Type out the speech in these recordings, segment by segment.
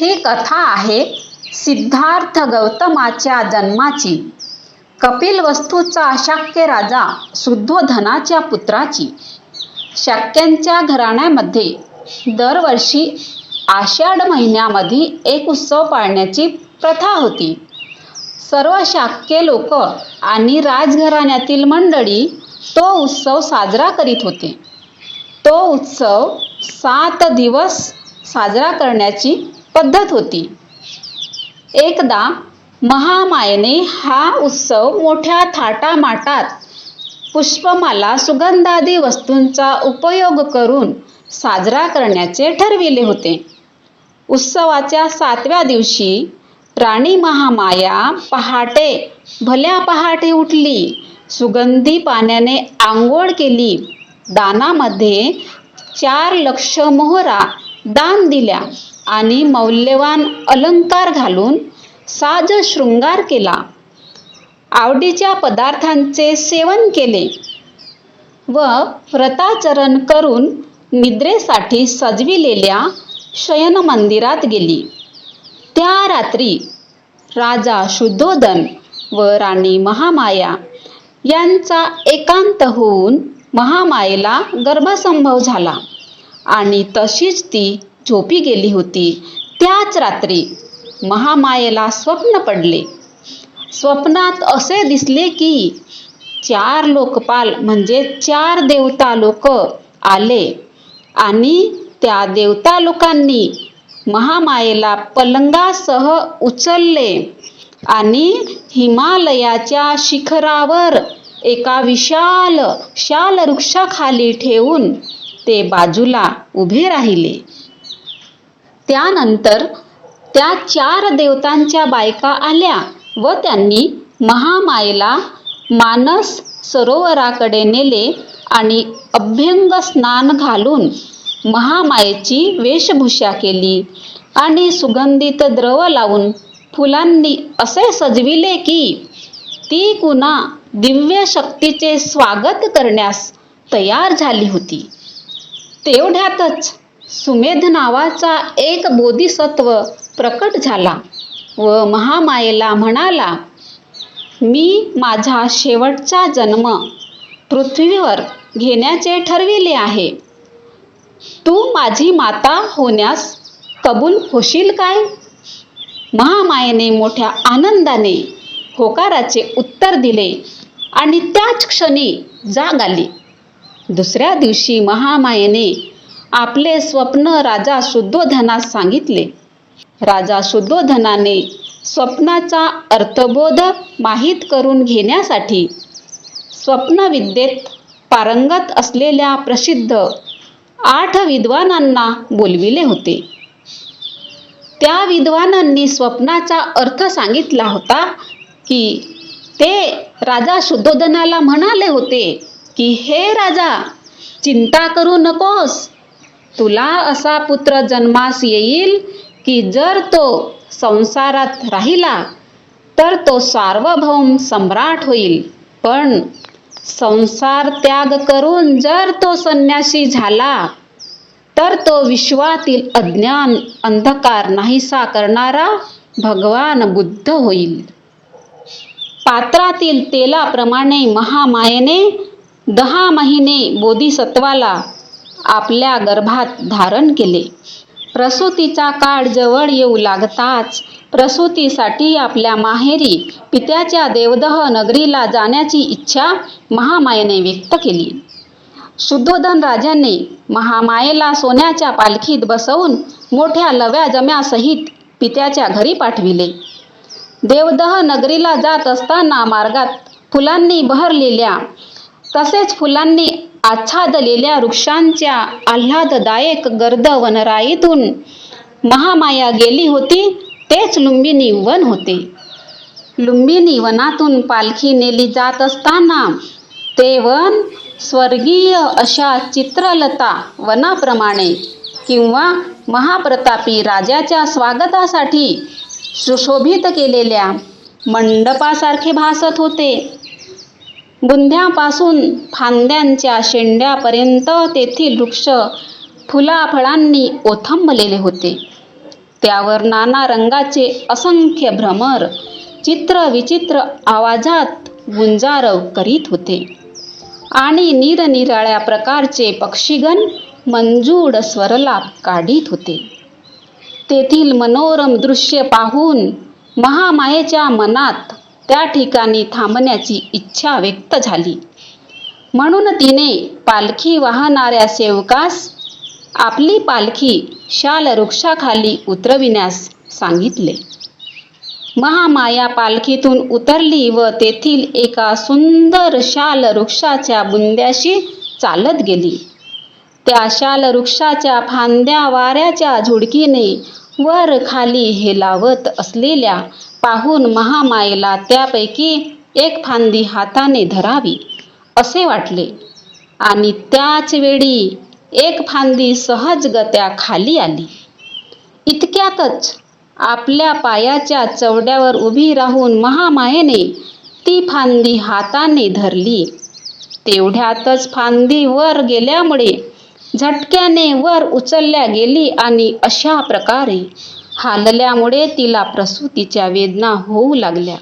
ही कथा आहे सिद्धार्थ गौतमाच्या जन्माची. कपिलवस्तूचा अशाक्य राजा शुद्धोधनाच्या पुत्राची. शाक्यांच्या घराण्यामध्ये दरवर्षी आषाढ महिन्यामध्ये एक उत्सव पाळण्याची प्रथा होती. सर्व शाक्य लोक आणि राजघराण्यातील मंडळी तो उत्सव साजरा करीत होते. तो उत्सव सात दिवस साजरा करण्याची पद्धत होती. एकदा महामायेने हा उत्सव मोठ्या थाटामाटात पुष्पमाला सुगंधादी वस्तूंचा उपयोग करून साजरा करण्याचे ठरविले होते. उत्सवाच्या सातव्या दिवशी राणी महामाया पहाटे भल्या पहाटे उठली सुगंधी पाण्याने आंघोळ केली दानामध्ये चार लक्ष मोहरा दान दिल्या. आणि मौल्यवान अलंकार घालून साज शृंगार केला. आवडीच्या पदार्थांचे सेवन केले व व्रताचरण करून निद्रेसाठी सजविलेल्या शयन मंदिरात गेली. त्या रात्री राजा शुद्धोदन व राणी महामाया यांचा एकांत होऊन महामायेला गर्भसंभव झाला आणि तशीच ती झोपी गेली होती. त्याच रात्री महामायेला स्वप्न पडले. स्वप्नात असे दिसले की चार लोकपाल म्हणजे चार देवता लोक आले आणि त्या देवता लोकांनी महामायेला पलंगासह उचलले आणि हिमालयाच्या शिखरावर एका विशाल शाल वृक्षाखाली ठेवून ते बाजूला उभे राहिले. त्यानंतर त्या चार देवतांच्या बायका आल्या व त्यांनी महामायेला मानस सरोवराकडे नेले आणि अभ्यंग स्नान घालून महामायेची वेशभूषा केली आणि सुगंधित द्रव लावून फुलांनी असे सजविले की ती कुणा दिव्य शक्तीचे स्वागत करण्यास तयार झाली होती. तेवढ्यातच सुमेध नावाचा एक बोधिसत्व प्रकट झाला व महामायेला म्हणाला मी माझा शेवटचा जन्म पृथ्वीवर घेण्याचे ठरविले आहे. तू माझी माता होण्यास कबूल होशील काय? महामायेने मोठ्या आनंदाने होकाराचे उत्तर दिले आणि त्याच क्षणी जाग आली. दुसऱ्या दिवशी महामायेने आपले स्वप्न राजा शुद्धोधनास सांगितले. राजा शुद्धोधनाने स्वप्नाचा अर्थबोध माहीत करून घेण्यासाठी स्वप्नविद्येत पारंगत असलेल्या प्रसिद्ध आठ विद्वानांना बोलविले होते. त्या विद्वानांनी स्वप्नाचा अर्थ सांगितला होता की ते राजा शुद्धोधनाला म्हणाले होते की हे राजा चिंता करू नकोस. तुला असा पुत्र जन्मास येईल की जर तो संसारात राहिला तर तो सार्वभौम सम्राट होईल. पण संसार त्याग करून जर तो संन्यासी झाला तर तो विश्वातील अज्ञान अंधकार नाहीसा करणारा भगवान बुद्ध होईल. पात्रातील तेलाप्रमाणे महामायेने दहा महिने बोधिसत्वाला आपल्या गर्भात धारण केले. प्रसूतीचा काळ जवळ येऊ लागताच प्रसूतीसाठी आपल्या माहेरी पित्याच्या देवदह नगरीला जाण्याची इच्छा महामायेने व्यक्त केली. शुद्धोधन राजाने महामायेला सोन्याच्या पालखीत बसवून मोठ्या लव्या जम्यासहित पित्याच्या घरी पाठविले. देवदह नगरीला जात असताना मार्गात फुलांनी बहरलेल्या तसेच फुलांनी आच्छादलेल्या वृक्षांच्या आल्हाददायक गर्द वनराईतून महामाया गेली होती तेच लुंबिनी वन होते. लुंबिनी वनातून पालखी नेली जात असताना ते वन स्वर्गीय अशा चित्रलता वनाप्रमाणे किंवा महाप्रतापी राजाच्या स्वागतासाठी सुशोभित केलेल्या मंडपासारखे भासत होते. बुंध्यापासून फांद्यांच्या शेंड्यापर्यंत तेथील वृक्ष फुलाफळांनी ओथंबलेले होते. त्यावर नाना रंगाचे असंख्य भ्रमर चित्र विचित्र आवाजात गुंजारव करीत होते. आणि निरनिराळ्या प्रकारचे पक्षीगण मंजूड स्वरलाप काढीत होते. तेथील मनोरम दृश्य पाहून महामायेच्या मनात त्या ठिकाणी थांबण्याची इच्छा व्यक्त झाली. म्हणून तिने पालखी वाहणाऱ्या सेवकास आपली पालखी शाल वृक्षाखाली उतरविण्यास सांगितले. महामाया पालखीतून उतरली व तेथील एका सुंदर शाल वृक्षाच्या बुंद्याशी चालत गेली. त्या शाल वृक्षाच्या फांद्या वाऱ्याच्या झुडकीने वर खाली हेलावत असलेल्या पाहून महामायेला त्यापैकी एक फांदी हाताने धरावी असे वाटले. आणि त्याच वेळी एक फांदी सहजगत्या खाली आली. इतक्यातच आपल्या पायाच्या चवड्यावर उभी राहून महामायेने ती फांदी हाताने धरली. तेवढ्यातच फांदी वर गेल्यामुळे झटक्याने वर उचलल्या गेली आणि अशा प्रकारे हालल्यामुळे तिला प्रसूतीच्या वेदना होऊ लागल्या.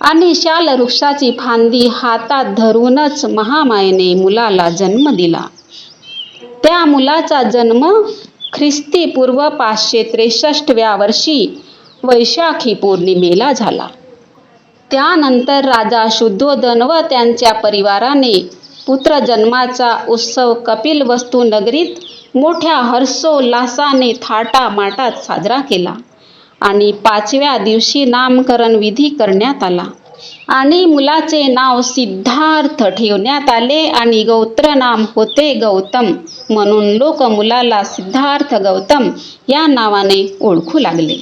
आणि शाल वृक्षाची फांदी हातात धरूनच महामायेने मुलाला जन्म दिला. त्या मुलाचा जन्म ख्रिस्ती पूर्व पाचशे त्रेसष्टव्या वर्षी वैशाखी पौर्णिमेला झाला. त्यानंतर राजा शुद्धोदन व त्यांच्या परिवाराने पुत्रजन्माचा उत्सव कपिलवस्तू नगरीत मोठ्या हर्षोल्लासाने थाटामाटात साजरा केला आणि पाचव्या दिवशी नामकरण विधी करण्यात आला. आणि मुलाचे नाव सिद्धार्थ ठेवण्यात आले आणि गौत्र नाम होते गौतम म्हणून लोक मुलाला सिद्धार्थ गौतम या नावाने ओळखू लागले.